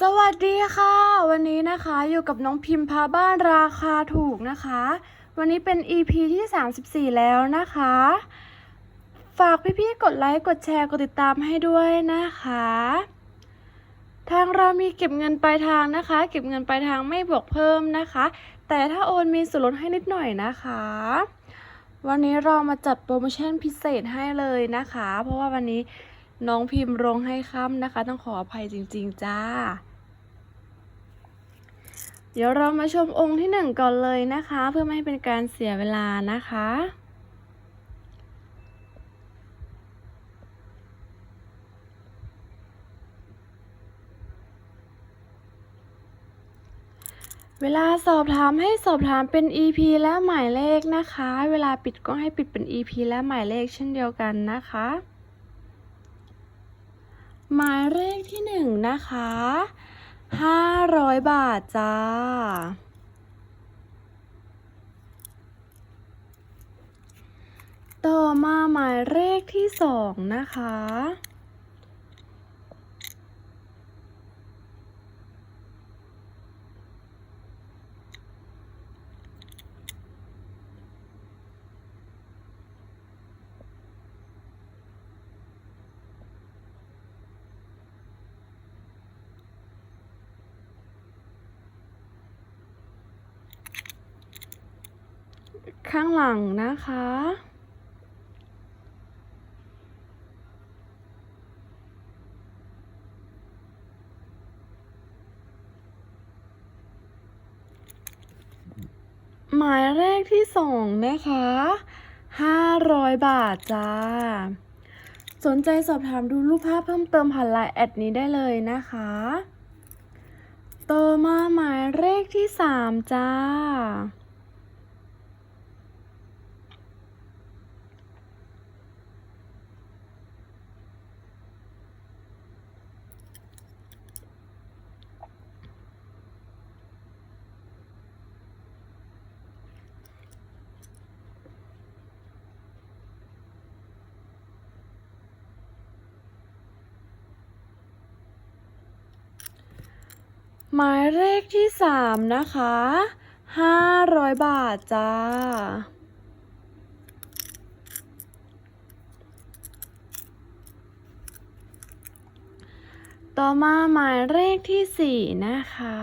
สวัสดีค่ะ วันนี้นะคะอยู่กับน้องพิมพ์พาบ้านราคาถูกนะคะ วันนี้เป็น EP ที่ 34 แล้วนะคะ ฝากพี่ๆกดไลค์กดแชร์กดติดตามให้ด้วยนะคะ ทางเรามีเก็บเงินปลายทางนะคะ เก็บเงินปลายทางไม่บวกเพิ่มนะคะ แต่ถ้าโอนมีส่วนลดให้นิดหน่อยนะคะ วันนี้เรามาจัดโปรโมชั่นพิเศษให้เลยนะคะ เพราะว่าวันนี้ น้องพิมพ์ลงให้ค่ำนะคะ ต้องขออภัยจริง ๆ จ้า เดี๋ยวเรามาชมองค์ที่หนึ่งก่อนเลยนะคะ เพื่อไม่ให้เป็นการเสียเวลานะคะเวลาสอบถามให้สอบถามเป็น EP และหมายเลขนะคะ เวลาปิดก็ให้ปิดเป็น EP และหมายเลขเช่นเดียวกันนะคะ หมายเลขที่หนึ่งนะคะห้าร้อยบาทจ้า ต่อมาหมายเลขที่สองนะคะ ข้างหลังนะคะ หมายเลขที่สองนะคะห้าร้อยบาทจ้า สนใจสอบถามดูรูปภาพเพิ่มเติมผ่านไลน์แอดนี้ได้เลยนะคะ ต่อมาหมายเลขที่สามจ้า หมายเลขที่สามนะคะห้าร้อยบาทจ้า ต่อมาหมายเลขที่สี่นะคะ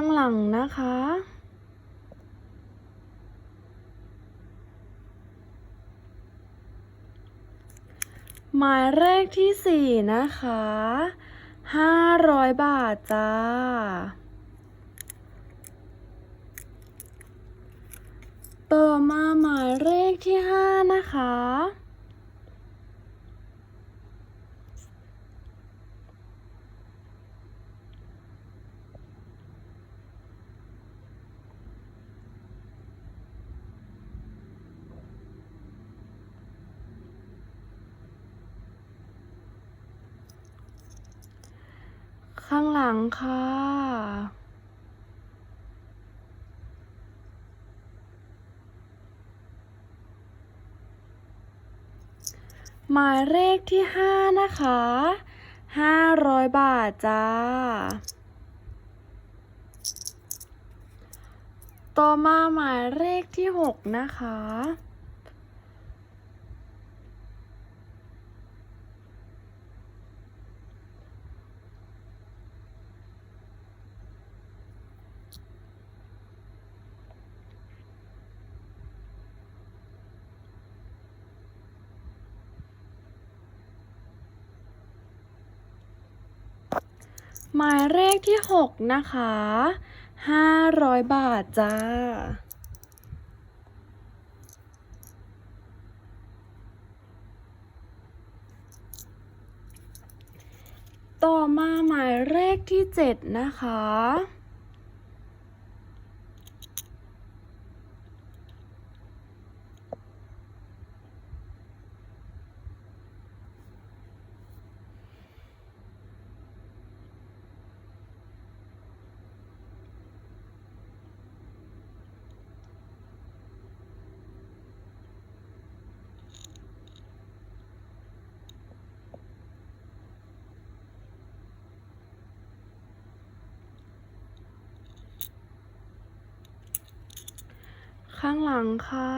ข้างหลังนะคะ หมายเลขที่สี่นะคะห้าร้อยบาทจ้า ต่อมาหมายเลขที่ห้านะคะ ข้างหลังค่ะ หมายเลขที่ห้านะคะห้าร้อยบาทจ้า ต่อมาหมายเลขที่หกนะคะ หมายเลขที่หกนะคะห้าร้อยบาทจ้า ต่อมาหมายเลขที่เจ็ดนะคะ ข้างหลังค่ะ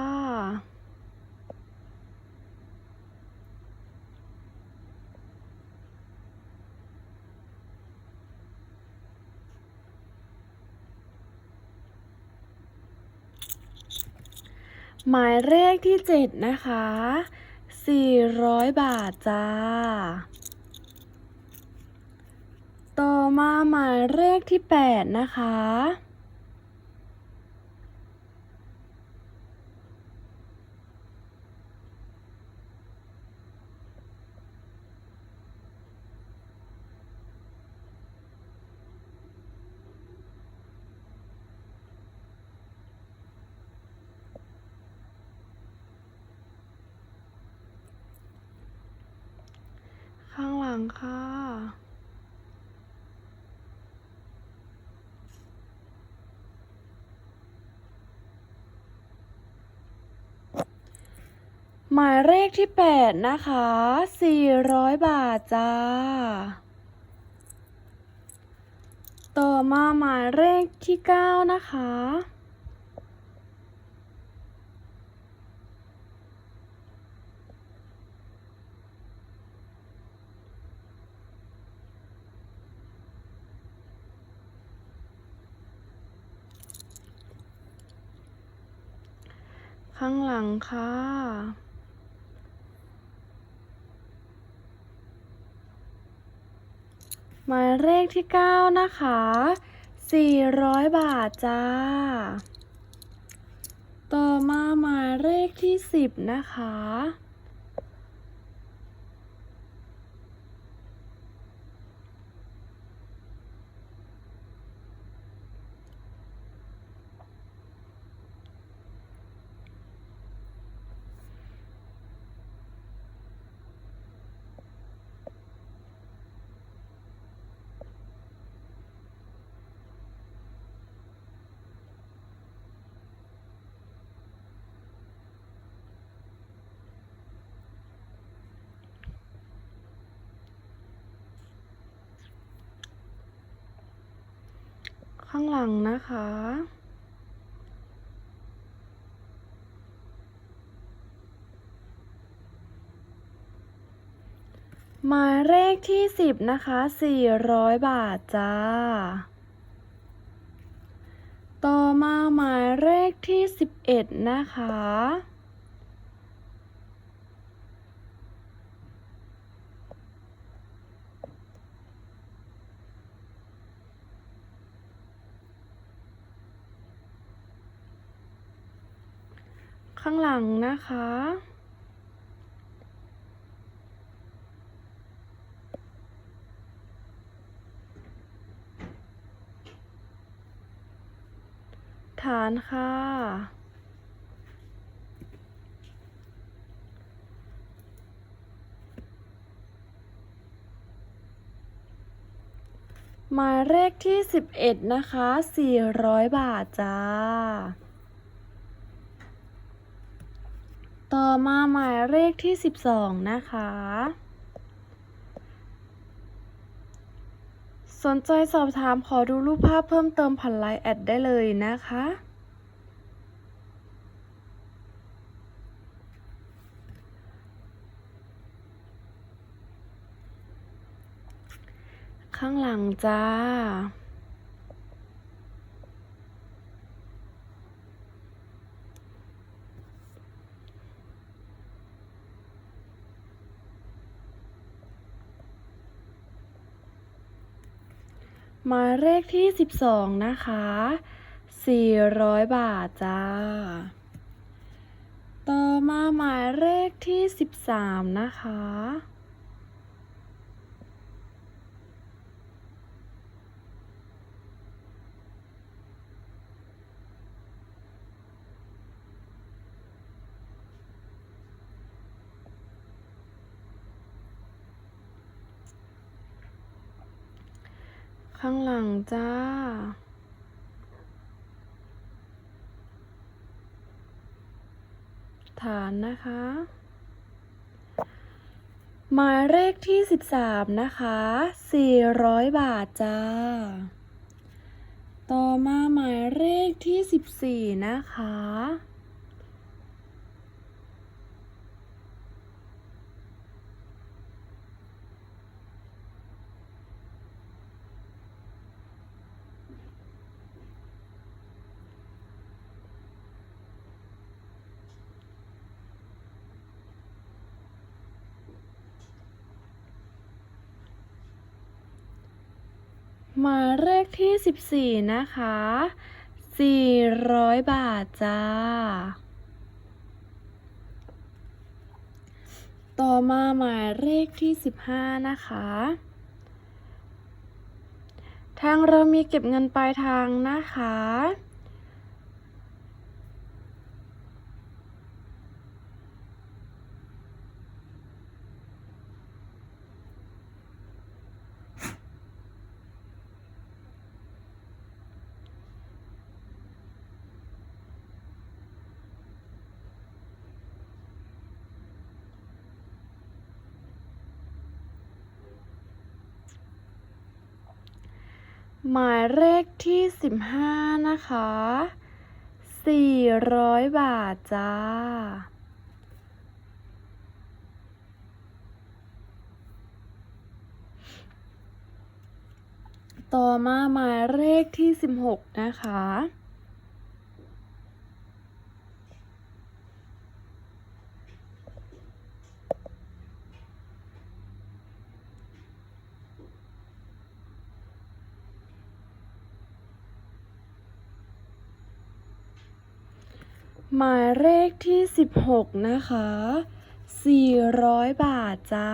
หมายเลขที่เจ็ดนะคะ สี่ร้อยบาทจ้า ต่อมาหมายเลขที่แปดนะคะ ข้างหลังค่ะ หมายเลขที่แปดนะคะสี่ร้อยบาทจ้า ต่อมาหมายเลขที่เก้านะคะ ข้างหลังค่ะ หมายเลขที่ 9 นะคะ 400 บาทจ้า ต่อมาหมายเลขที่ 10 นะคะางหลังนะคะ หมายเลขที่สิบนะคะสี่ร้อยบาทจ้า ต่อมาหมายเลขที่สิบเอ็ดนะคะ ข้างหลังนะคะ ฐานค่ะ หมายเลขที่ 11 นะคะ 400 บาทจ้า ต่อมาหมายเลขที่ 12 นะคะ สนใจสอบถามขอดูรูปภาพเพิ่มเติมผ่านไลน์แอดได้เลยนะคะข้างหลังจ้า หมายเลขที่ 12 นะคะ 400 บาทจ้า ต่อมาหมายเลขที่ 13 นะคะางหลังจ้า ฐานนะคะ หมายเลขที่ 13 นะคะ 400 บาทจ้า ต่อมาหมายเลขที่ 14 นะคะ หมายเลขที่ 14 นะคะ 400 บาทจ้า ต่อมาหมายเลขที่ 15 นะคะ ทางเรามีเก็บเงินปลายทางนะคะ หมายเลขที่15นะคะ400บาทจ้า ต่อมาหมายเลขที่16นะคะ หมายเลขที่ 16 นะคะ 400 บาทจ้า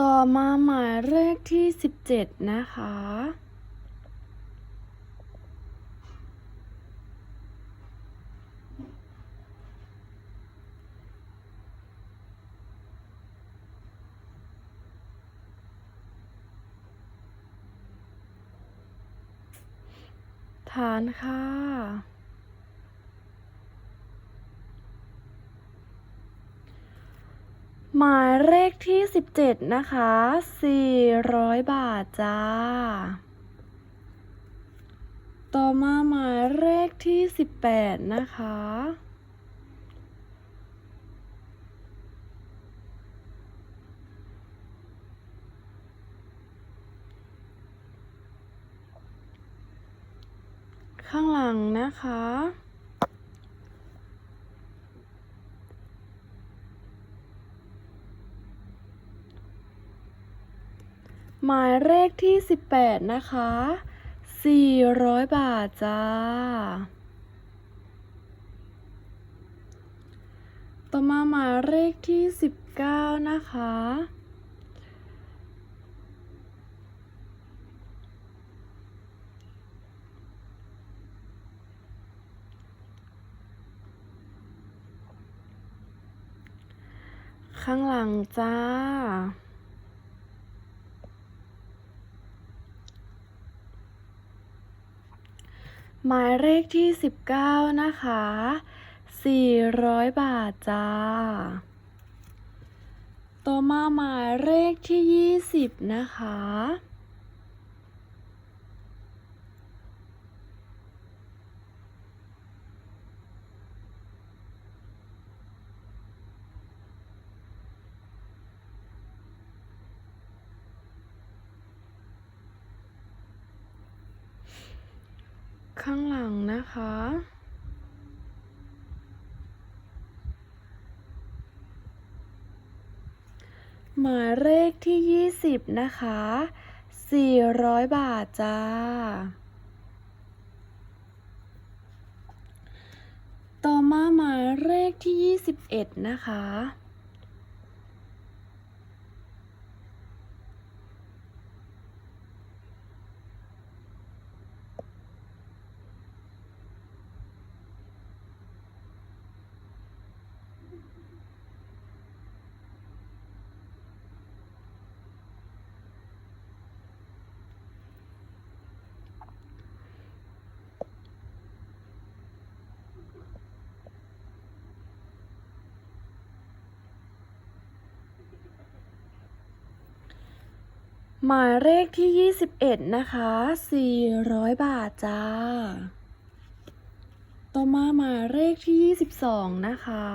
ต่อมาหมายเลขที่ 17 นะคะ ฐานค่ะ หมายเลขที่ 17 นะคะ 400 บาทจ้า ต่อมาหมายเลขที่ 18 นะคะ ข้างหลังนะคะ หมายเลขที่ 18 นะคะ 400 บาทจ้า ต่อมาหมายเลขที่ 19 นะคะ ข้างหลังจ้า หมายเลขที่ 19 นะคะ 400 บาทจ้า ต่อมาหมายเลขที่ 20 นะคะ ข้างหลังนะคะ หมายเลขที่ 20 นะคะ 400 บาทจ้า ต่อมาหมายเลขที่ 21 นะคะ หมายเลขที่ 21 นะคะ 400 บาทจ้า ต่อมาหมายเลขที่ 22 นะคะ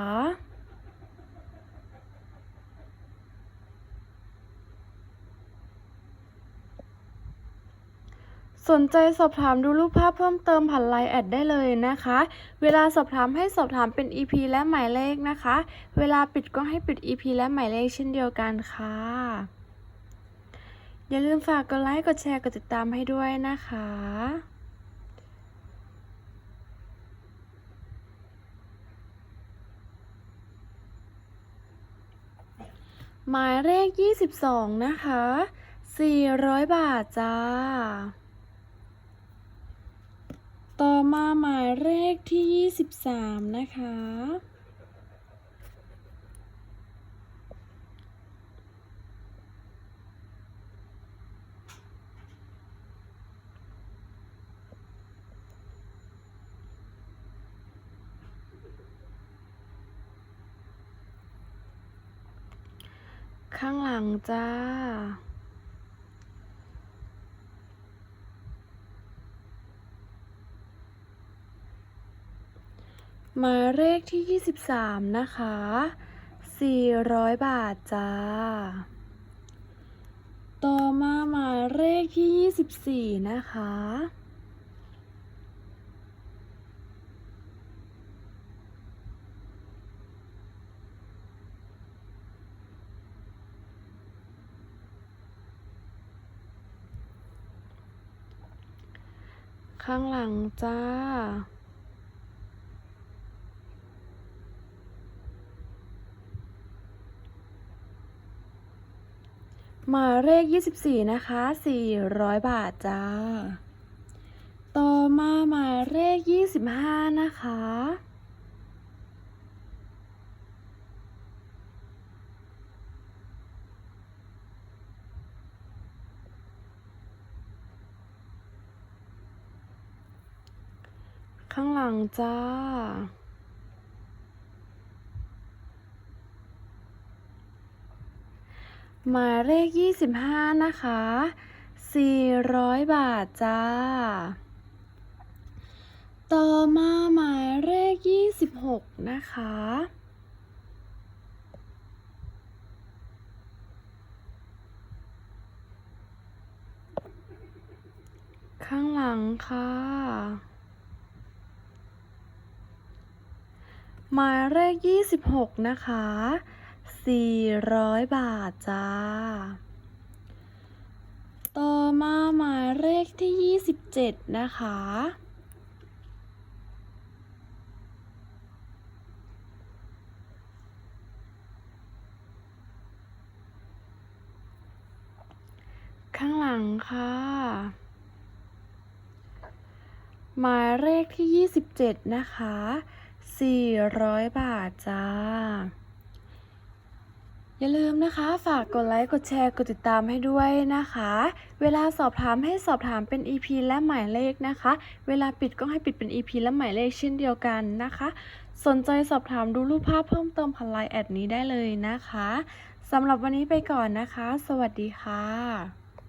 สนใจสอบถามดูรูปภาพเพิ่มเติมผ่านไลน์แอดได้เลยนะคะ เวลาสอบถามให้สอบถามเป็น EP และหมายเลขนะคะ เวลาปิดก็ให้ปิด EP และหมายเลขเช่นเดียวกันค่ะ อย่าลืมฝากกดไลค์กดแชร์กดติดตามให้ด้วยนะคะหมายเลข 22 นะคะ 400 บาทจ้า ต่อมาหมายเลขที่ 23 นะคะ ข้างหลังจ้า หมายเลขที่ 23 นะคะ 400 บาทจ้า ต่อมาหมายเลขที่ 24 นะคะ ข้างหลังจ้า หมายเลข 24 นะคะ 400 บาทจ้า ต่อมาหมายเลข 25 นะคะ ข้างหลังจ้า หมายเลข 25 นะคะ 400 บาทจ้า ต่อมาหมายเลข 26 นะคะข้างหลังค่ะ หมายเลข26 นะคะ 400 บาทจ้า ต่อมาหมายเลขที่ 27 นะคะข้างหลังค่ะ หมายเลขที่ 27 นะคะ 400 บาทจ้า อย่าลืมนะคะ ฝากกดไลค์ กดแชร์ กดติดตามให้ด้วยนะคะ เวลาสอบถามให้สอบถามเป็น EP และหมายเลขนะคะ เวลาปิดก็ให้ปิดเป็น EP และหมายเลขเช่นเดียวกันนะคะ สนใจสอบถามดูรูปภาพเพิ่มเติมผ่านไลน์แอดนี้ได้เลยนะคะสำหรับวันนี้ไปก่อนนะคะ สวัสดีค่ะ